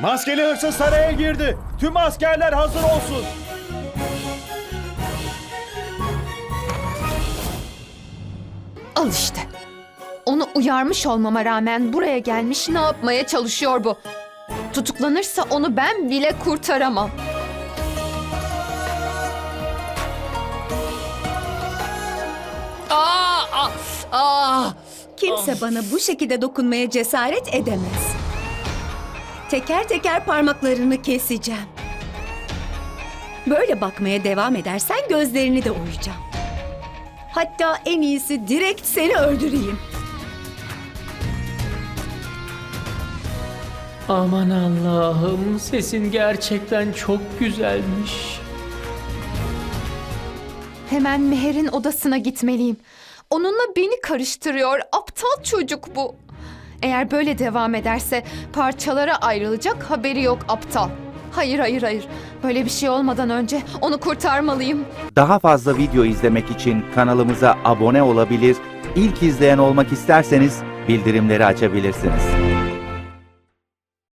Maskeli hırsız saraya girdi. Tüm askerler hazır olsun. Al işte. Onu uyarmış olmama rağmen buraya gelmiş ne yapmaya çalışıyor bu? Tutuklanırsa onu ben bile kurtaramam. Aa, aa, aa. Kimse bana bu şekilde dokunmaya cesaret edemez. Teker teker parmaklarını keseceğim. Böyle bakmaya devam edersen gözlerini de oyacağım. Hatta en iyisi direkt seni öldüreyim. Aman Allah'ım sesin gerçekten çok güzelmiş. Hemen Meher'in odasına gitmeliyim. Onunla beni karıştırıyor. Aptal çocuk bu. Eğer böyle devam ederse parçalara ayrılacak haberi yok aptal. Hayır hayır hayır. Böyle bir şey olmadan önce onu kurtarmalıyım. Daha fazla video izlemek için kanalımıza abone olabilir, ilk izleyen olmak isterseniz bildirimleri açabilirsiniz.